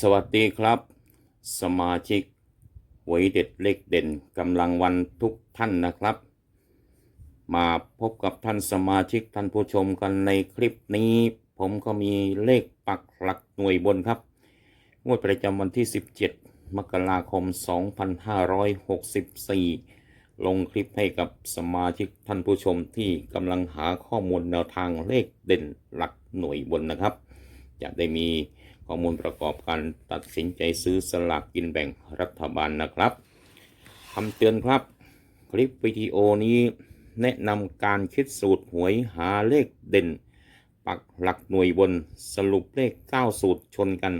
สวัสดีครับ สมาชิกหวยเด็ดเลขเด่นกำลังวันทุกท่านนะครับ มาพบกับท่านสมาชิกท่านผู้ชมกันในคลิปนี้ ผมก็มีเลขปักหลักหน่วยบนครับงวดประจำวันที่ 17 มกราคม 2564 ลงคลิปให้กับสมาชิกท่านผู้ชมที่กำลังหาข้อมูลแนวทางเลขเด่นหลักหน่วยบนนะครับ จะได้มี ข้อมูลประกอบการตัดสินใจซื้อสลากกินแบ่งรัฐบาลนะครับคำเตือนครับคลิปวิดีโอนี้แนะนำการคิดสูตรหวยหาเลขเด่น ปักหลักหน่วยบนสรุปเลข 9 สูตรชนกัน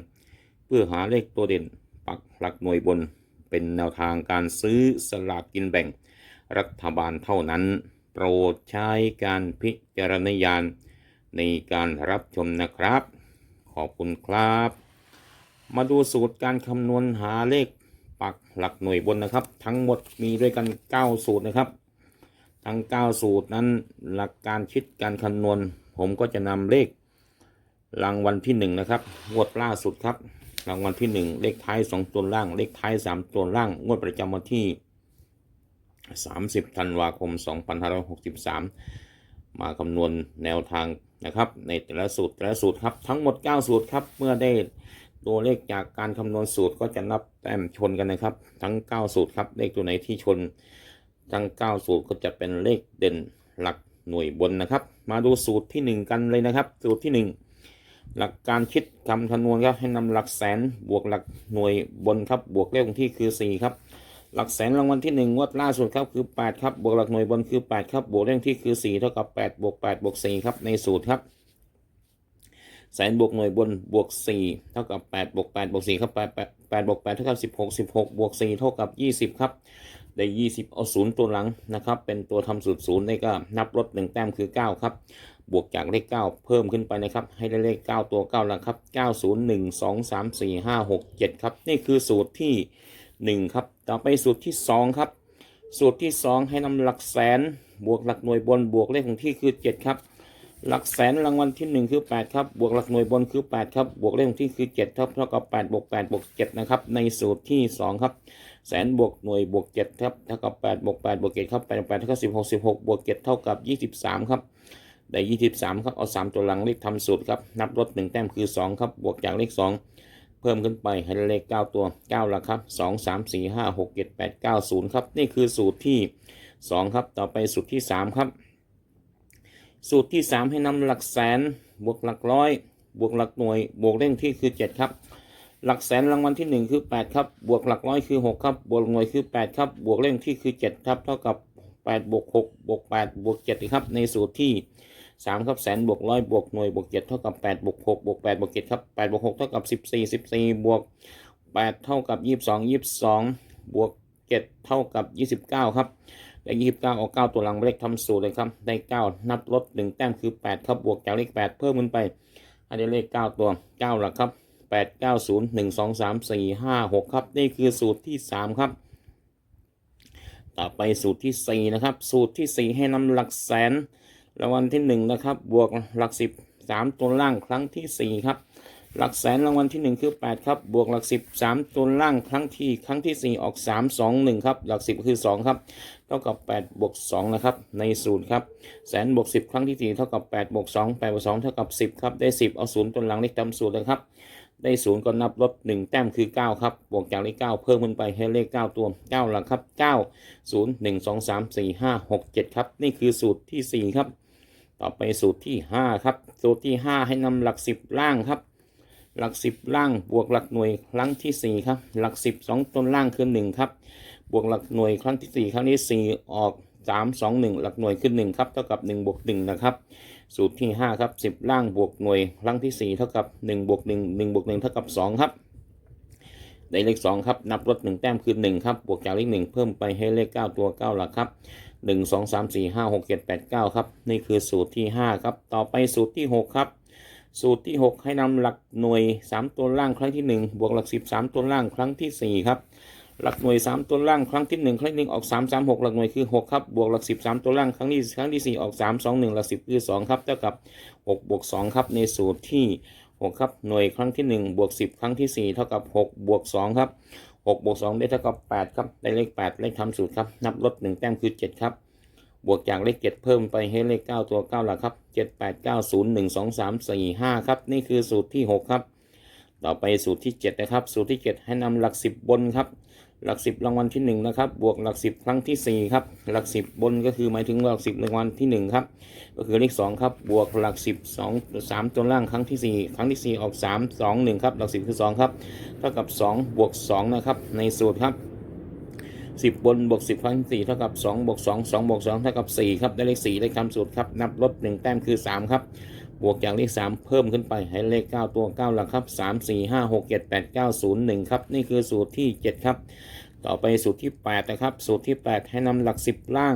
เพื่อหาเลขตัวเด่น ปักหลักหน่วยบน เป็นแนวทางการซื้อสลากกินแบ่ง รัฐบาลเท่านั้น โปรดใช้การพิจารณญาณในการรับชมนะครับ ขอบคุณครับ มาดูสูตรการคำนวณหาเลขปักหลักหน่วยบนนะครับ ทั้งหมดมีด้วยกัน 9 สูตรนะครับ ทั้ง 9 สูตรนั้นหลักการคิดการคำนวณ ผมก็จะนำเลขรางวัลที่ 1 นะครับงวดล่าสุดครับ รางวัลที่ 1 เลขท้าย 2 ตัวล่าง เลขท้าย 3 ตัวล่าง งวดประจำวันที่ 30 ธันวาคม 2563 มาคำนวณแนวทางนะครับ ในแต่ละสูตรแต่ละสูตรครับทั้งหมด 9 สูตรครับเมื่อได้ตัวเลขจากการคำนวณสูตรก็จะนับแต้มชนกันนะครับ ทั้ง 9 สูตรครับเลขตัวไหนที่ชน ทั้ง 9 สูตรก็จะเป็นเลขเด่นหลักหน่วยบนนะครับ มาดูสูตรทีหนึ่1 กันเลยนะครับ สูตรที่ 1หลักการคิดคำคำนวณครับให้นำหลักแสนบวกหลักหน่วยบนครับบวกเลขคงที่คือ 4 ครับ หลักแสนรางวัลที่1งวดล่าสุดครับคือ 8 ครับ บวกหลักหน่วยบนคือ 8 ครับ บวกเลขที่คือ 4 เท่ากับ 8 บวก 8 บวก 4 ครับ ในสูตรครับ แสนบวกหน่วยบนบวก 4 เท่ากับ 8 บวก 8 บวก 4 ครับ 8 8 8บวก 8 เท่ากับ 16 16 บวก 4 เท่ากับ 20 ครับ ได้ 20 เอาศูนย์ตัวหลังนะครับ เป็นตัวทำสูตรศูนย์ได้ก็นับลด1แต้มคือ 9 ครับ บวกจากเลข 9 เพิ่มขึ้นไปนะครับ ให้ได้เลข 9 ตัว9แล้วครับ 9 0 1 2 3 4 5 6 7 ครับ นี่คือสูตรที่ 1 ครับ ต่อไปสูตรที่ 2 ครับ สูตรที่ 2 ให้นำหลักแสนบวกหลักหน่วยบนบวกเลขของที่คือ 7 ครับ หลักแสนรางวัลที่ 1 คือ 8 ครับ บวกหลักหน่วยบนคือ 8 ครับ บวกเลขของที่คือ 7 ครับเท่ากับ8บวก8บวก7นะครับ ในสูตรที่ 2 ครับ แสนบวกหน่วยบวก7ครับเท่ากับ8บวก8บวก7ครับ8 8เท่ากับ16 16บวก7เท่ากับ 23 ครับได้ 23 ครับ เอา 3 ตัวหลังเลขทำสูตรครับ นับลด1แต้มคือ 2 ครับ บวกจากเลข 2 เพิ่มขึ้นไปให้เลข 9 ตัว9ละครับ 2 3 4 5 6 7 8 9 0 ครับ นี่คือสูตรที่ 2 ครับ ต่อไปสูตรที่ 3 ครับ สูตรที่ 3 ให้นำหลักแสน บวกหลักร้อย บวกหลักหน่วย บวกเลขที่คือ 7 ครับ หลักแสนรางวัลที่ 1 คือ 8 ครับ บวกหลักร้อยคือ 6 ครับ บวกหน่วยคือ 8 ครับ บวกเลขที่คือ 7 ครับ เท่ากับ8บวก6บวก8บวก7ครับ ในสูตรที่ สามครับแสนบวกร้อยบวกหน่วยบวกเจ็ดเท่ากับแปดบวกหกบวกแปดบวกเจ็ดครับแปดบวกหกเท่ากับสิบสี่สิบสี่บวกแปดเท่ากับยี่สิบสองยี่สิบสองบวกเจ็ดเท่ากับยี่สิบเก้าครับได้ยี่สิบเก้าเอาเก้าตัวหลังเลขทำสูตรเลยครับ ได้เก้านับลดหนึ่งแต้มคือแปดครับบวกจากเลขแปดเพิ่มขึ้นไปให้ได้เลขเก้าตัวเก้าหลักครับแปดเก้าศูนย์หนึ่งสองสามสี่ห้าหกครับ นี่คือสูตรที่สามครับ ต่อไปสูตรที่สี่นะครับ สูตรที่สี่ให้นำหลักแสน รางวัลที่1นะครับ บวกหลัก 10 3 ตัวล่างครั้งที่ 4 ครับ หลักแสนรางวัลที่ 1 คือ 8 ครับ บวกหลัก 10 3 ตัวล่างครั้งที่ครั้งที่ 4 ออก 3 2 1 ครับ หลัก 10 คือ 2 ครับ เท่ากับ 8 บวก 2 นะครับ ในสูตรครับ แสนบวก 10 ครั้งที่ 4 เท่ากับ 8 บวก 2 8บวก2เท่ากับ 10 ครับ ได้ 10 เอาศูนย์ตัวหลังเลขตามสูตรนะครับ ได้ศูนย์ก็นับลด1แต้มคือ 9 ครับ บวกจากเลข 9 เพิ่มขึ้นไปให้เลข 9 ตัว 9 หลักครับ 9 0 1 2 3 4 5 6 7 ครับ นี่คือสูตรทีสี่ 4 ครับ ต่อไปสูตรที่ 5 ครับ สูตรที่ 5 ให้นำหลัก 10 ล่างครับ หลัก 10 ล่าง บวกหลักหน่วยครั้งที่ 4 ครับ หลัก 10 2ต้นล่างคือ 1 ครับ บวกหลักหน่วยครั้งที่ 4 ครั้งที่4ออก 3 2 1 หลักหน่วยคือ 1 ครับ เท่ากับ 1 บวก 1 นะครับ สูตรที่5ครับ10 ล่างบวกหน่วยครั้งที่ 4 เท่ากับ1บวก1 1บวก1เท่ากับ 2 ครับได้เลข 2 ครับ นับลด1แต้มคือ 1 ครับ บวกจากเลข 1 เพิ่มไปให้เลข 9 ตัว 9 หลักครับ 1 2 3 4 5 6 7 8 9 ครับ นี่คือสูตรที่ 5 ครับ ต่อไปสูตรที่ 6 ครับ สูตรที่ 6 ให้นำหลักหน่วย 3 ตัวล่างครั้งที่ 1 บวกหลัก 10 3 ตัวล่างครั้งที่ 4 ครับ หลักหน่วย 3 ตัวล่างครั้งที่ 1 ครั้งที่หนึ่งออก 3 3 6 หลักหน่วยคือ 6 ครับ บวกหลัก 10 3 ตัวล่างครั้งที่ครั้งที่ 4 ออก 3 2 1 หลัก 10 คือ 2 ครับเท่ากับ 6 บวก 2 ครับในสูตรที่หกครับหน่วยครั้งที่หนึ่งบวกสิบครั้งที่สี่เท่ากับหกบวกสองครับหกบวกสองได้เท่ากับแปดครับ ได้เลขแปดเลขทำสูตรครับ นับลดหนึ่งแต้มคือเจ็ดครับ บวกจากเลขเจ็ดเพิ่มไปให้เลขเก้าตัวเก้าหลักครับเจ็ดแปดเก้าศูนย์หนึ่งสองสามสี่ห้าครับ นี่คือสูตรที่หกครับ ต่อไปสูตรที่เจ็ดนะครับ สูตรที่เจ็ดให้นำหลักสิบบนครับ หลักสิบรางวัลที่หนึ่งนะครับบวกหลักสิบครั้งที่สี่ครับหลักสิบบนก็คือหมายถึงหลักสิบรางวัลที่หนึ่งครับก็คือเลขสองครับบวกหลักสิบสองสามตัวล่างครั้งที่สี่ครั้งที่สี่ออกสามสองหนึ่งครับหลักสิบคือสองครับเท่ากับสองบวกสองนะครับในสูตรครับสิบบนบวกสิบครั้งที่สี่เท่ากับสองบวกสองสองบวกสองเท่ากับสี่ครับได้เลขสี่ได้คำสูตรครับนับลดหนึ่งแต้มคือสามครับ บวกจากเลข 3 เพิ่มขึ้นไปให้เลข 9 ตัว 9 หลักครับ 3 4 5 6 7 8 9 0 1 ครับ นี่คือสูตรที่ 7 ครับ ต่อไปสูตรที่ 8 นะครับ สูตรที่ 8 ให้นำหลัก 10 ล่าง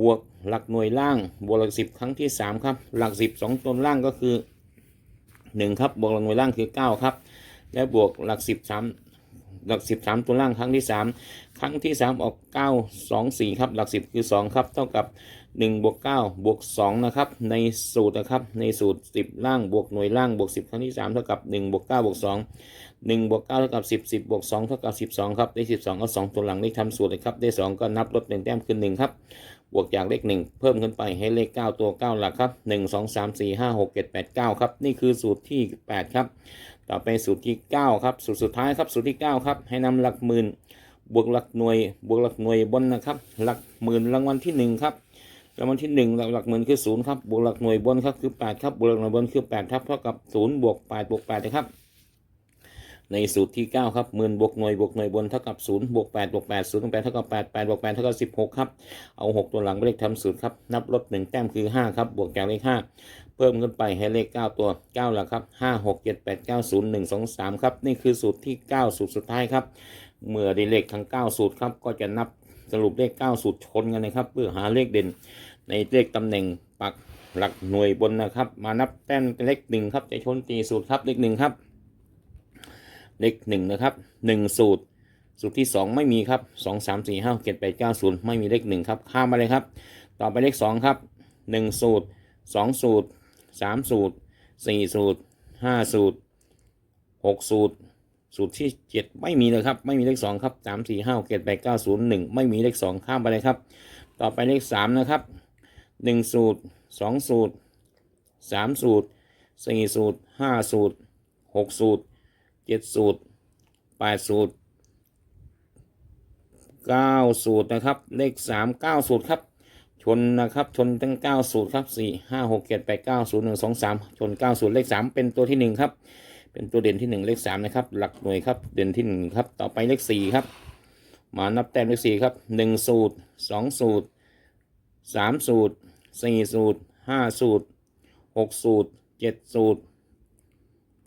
บวกหลักหน่วยล่าง บวกหลัก 10 ครั้งที่ 3 ครับ หลัก 10 2ตัวล่างก็คือ 1 ครับ บวกหลักหน่วยล่างคือ 9 ครับ และบวกหลัก10 3หลัก 13 ตัวล่างครั้งที่ 3 ครั้งที่ 3 ออก 9 2 4 ครับ หลัก 10 คือ 2 ครับ เท่ากับ 1บวก9บวก2นะครับในสูตรนะครับในสูตร 10 ล่างบวกหน่วยล่างบวก 10 ครั้งที่ 3 เท่ากับ1บวก9บวก2 1บวก9เท่ากับ10 10บวก2เท่ากับ12ครับได้12เอา2ตัวหลังได้ทำสูตรเลยครับได้ 2 ก็นับลด1แต้มขึ้น1ครับบวกจากเลข 1 เพิ่มขึ้นไปให้เลข 9 ตัว 9 หลักครับ1 2 3 4 5 6 7 8 9ครับนี่คือสูตรที่ 8 ครับ ต่อไปสูตรที่ 9 ครับ สูตรสุดท้ายครับสูตรที่ 9 ครับ ให้นำหลักหมื่นบวกหลักหน่วยบวกหลักหน่วยบนนะครับ หลักหมื่นรางวัลที่ 1 ครับ รางวัลที่หนึ่งหลักหลักหมื่นคือศูนย์ครับบวกหลักหน่วยบนครับคือแปดครับบวกหลักหน่วยบนคือแปดครับเท่ากับศูนย์บวกแปดบวกแปดนะครับ ในสูตรที่เก้าครับหมื่นบวกหน่วยบวกหน่วยบนเท่ากับศูนย์บวกแปดบวกแปดศูนย์บวกแปดเท่ากับแปดแปดบวกแปดเท่ากับสิบหกครับเอาหกตัวหลังเลขทำสูตรครับนับลดหนึ่งแต้มคือห้าครับบวกจากเลขห้าเพิ่มขึ้นไปให้เลขเก้าตัวเก้าหลักครับห้าหกเจ็ดแปดเก้าศูนย์หนึ่งสองสามครับนี่คือสูตรที่เก้าสูตรสุดท้ายครับเมื่อได้เลขทั้งเก้าสูตรครับก็จะนับ สรุปเลขเก้าสูตรชนกันนะครับ เพื่อหาเลขเด่น ในเลขตำแหน่งปักหลักหน่วยบนนะครับ มานับแต้มเลขหนึ่งครับจะชนตีสูตรครับเลขหนึ่งครับ เลขหนึ่งนะครับหนึ่งสูตร สูตรที่สองไม่มีครับสองสามสี่ห้าเจ็ดแปดเก้าศูนย์ไม่มีเลขหนึ่งครับข้ามมาเลยครับ ต่อไปเลขสองครับหนึ่งสูตรสองสูตรสามสูตรสี่สูตรห้าสูตรหกสูตร สูตรที่เจ็ดไม่มีเลยครับ ไม่มีเลขสองครับสามสี่ห้าเจ็ดแปดเก้าศูนย์หนึ่งไม่มีเลขสองข้ามไปเลยครับ ต่อไปเลขสามนะครับหนึ่งสูตรสองสูตรสามสูตรสี่สูตรห้าสูตรหกสูตรเจ็ดสูตรแปดสูตรเก้าสูตรนะครับ เลขสามเก้าสูตรครับ ชนนะครับ ชนทั้งเก้าสูตรครับสี่ห้าหกเจ็ดแปดเก้าศูนย์หนึ่งสองสามชนเก้าสูตร เลขสามเป็นตัวที่หนึ่งครับ เป็นตัวเด่นที่หนึ่งเลขสามนะครับ หลักหน่วยครับ เด่นที่หนึ่งครับ ต่อไปเลขสี่ครับ มานับแต้มเลขสี่ครับหนึ่งสูตรสองสูตรสามสูตรสี่สูตรห้าสูตรหกสูตรเจ็ดสูตร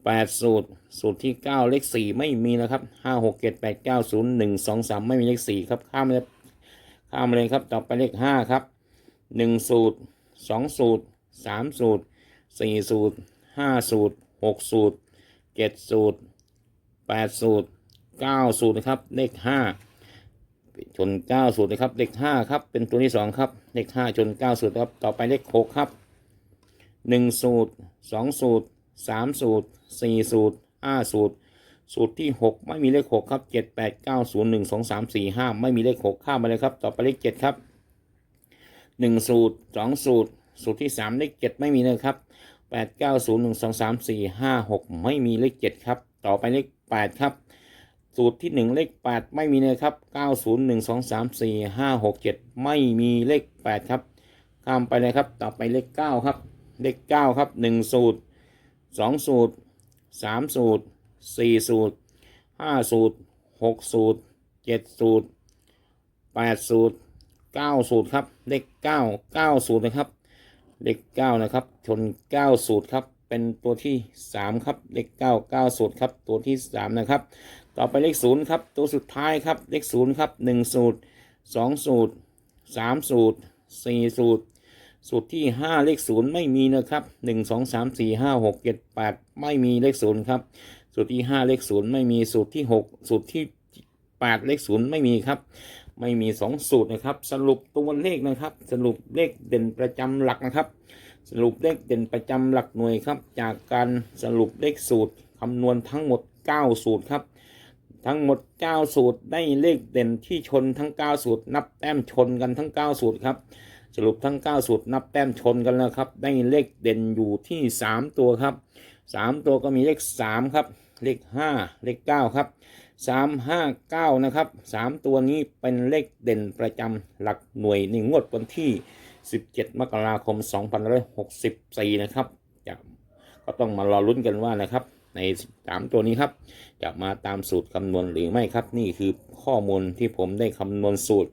แปดสูตร สูตรที่เก้าเลขสี่ไม่มีนะครับห้าหกเจ็ดแปดเก้าศูนย์หนึ่งสองสามไม่มีเลขสี่ครับ ข้ามเลยข้ามเลยครับ ต่อไปเลขห้าครับหนึ่งสูตรสองสูตรสามสูตรสี่สูตรห้าสูตรหกสูตร เจ็ดสูตรแปดสูตรเก้าสูตรนะครับเลขห้าชนเก้าสูตรนะครับเลขห้าครับเป็นตัวที่สองครับเลขห้าชนเก้าสูตรครับต่อไปเลขหกครับหนึ่งสูตรสองสูตรสามสูตรสี่สูตรห้าสูตร สูตรที่หกไม่มีเลขหกครับเจ็ดแปดเก้าศูนย์หนึ่งสองสามสี่ห้าไม่มีเลขหกข้ามมาเลยครับต่อไปเลขเจ็ดครับหนึ่งสูตรสองสูตร สูตรที่สามเลขเจ็ดไม่มีนะครับ แปดเก้าศูนย์หนึ่งสองสามสี่ห้าหกไม่มีเลขเจ็ดครับ ต่อไปเลขแปดครับ สูตรที่หนึ่งเลขแปดไม่มีนะครับเก้าศูนย์หนึ่งสองสามสี่ห้าหกเจ็ดไม่มีเลขแปดครับ ข้ามไปเลยครับ ต่อไปเลขเก้าครับ เลขเก้าครับหนึ่งสูตรสองสูตรสามสูตรสี่สูตรห้าสูตรหกสูตรเจ็ดสูตรแปดสูตรเก้าสูตรครับ เลขเก้าเก้าสูตรนะครับ เลขเก้านะครับ ชนเก้าสูตรครับ เป็นตัวที่สามครับ เลขเก้าเก้าสูตรครับ ตัวที่สามนะครับ ต่อไปเลขศูนย์ครับ ตัวสุดท้ายครับ เลขศูนย์ครับหนึ่งสูตรสองสูตรสามสูตรสี่สูตร สูตรที่ห้าเลขศูนย์ไม่มีนะครับหนึ่งสองสามสี่ห้าหกเจ็ดแปดไม่มีเลขศูนย์ครับ สูตรที่ห้าเลขศูนย์ไม่มี สูตรที่หกสูตรที่แปดเลขศูนย์ไม่มีครับ ไม่มีสองสูตรนะครับ สรุปตัวเลขนะครับ สรุปเลขเด่นประจำหลักนะครับ สรุปเลขเด่นประจำหลักหน่วยครับ จากการสรุปเลขสูตรคำนวณทั้งหมด 9 สูตรครับ ทั้งหมด 9 สูตรได้เลขเด่นที่ชนทั้ง 9 สูตร นับแต้มชนกันทั้ง 9 สูตรครับสรุปทั้ง 9 สูตรนับแต้มชนกันแล้วครับ ได้เลขเด่นอยู่ที่ 3 ตัวครับ 3 ตัวก็มีเลข 3 ครับ เลข 5 เลข 9 ครับ 3 5 9 นะครับ 3 ตัวนี้เป็นเลขเด่นประจำหลักหน่วยในงวดวันที่ 17 มกราคม 2564 นะครับจะก็ต้องมารอลุ้นกันว่านะครับใน 3 ตัวนี้ครับ จะมาตามสูตรคำนวณหรือไม่ครับ นี่คือข้อมูลที่ผมได้คำนวณสูตร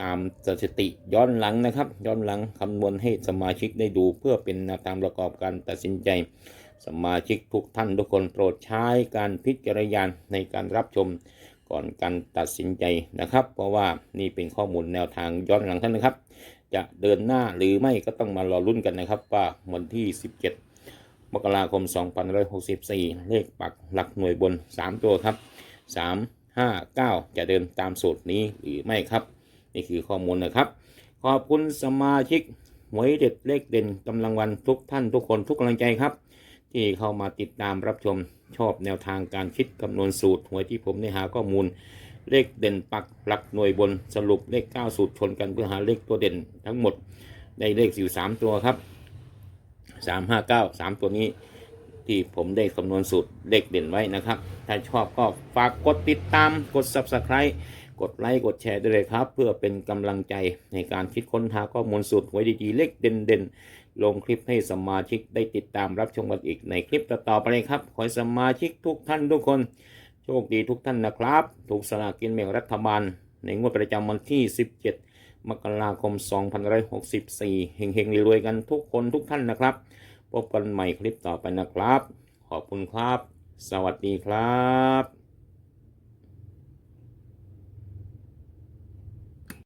ตามสถิติย้อนหลังนะครับ ย้อนหลังคำนวณให้สมาชิกได้ดูเพื่อเป็นแนวทางประกอบการตัดสินใจ สมาชิกทุกท่านทุกคนโปรดใช้การพิจารณาในการรับชมก่อนการตัดสินใจนะครับ เพราะว่านี่เป็นข้อมูลแนวทางย้อนหลังท่านนะครับ จะเดินหน้าหรือไม่ก็ต้องมารอรุ่นกันนะครับ ว่าวันที่ 17 มกราคม 2564 เลขปักหลักหน่วยบน 3 ตัวครับ 3 5 9 จะเดินตามสูตรนี้หรือไม่ครับ นี่คือข้อมูลนะครับ ขอบคุณสมาชิกหวยเด็ดเลขเด่นกำลังวันทุกท่านทุกคนทุกกำลังใจครับ ที่เข้ามาติดตามรับชมชอบแนวทางการคิดคำนวณสูตรหวยที่ผมได้หาข้อมูล เลขเด่นปักหลักหน่วยบนสรุปเลข 9 สูตรชนกันเพื่อหาเลขตัวเด่นทั้งหมดได้เลขอยู่3ตัวครับ 3 5 9 3 ตัวนี้ที่ผมได้คำนวณสูตรเลขเด่นไว้นะครับ ถ้าชอบก็ฝากกดติดตามกด subscribe กดไลค์กดแชร์ด้วยเลยครับ เพื่อเป็นกำลังใจในการคิดค้นหาข้อมูลสูตรหวยดีๆ เลขเด่นๆ ลงคลิปให้สมาชิกได้ติดตามรับชมกันอีกในคลิปต่อไปเลยครับ ขอให้สมาชิกทุกท่านทุกคน โชคดีทุกท่านนะครับ ถูกสลากกินแบ่งรัฐบาล ในงวดประจำวันที่ 17 มกราคม 2564 เฮงๆรวยๆกันทุกคนทุกท่านนะครับ พบกันใหม่คลิปต่อไปนะครับ ขอบคุณครับ สวัสดีครับ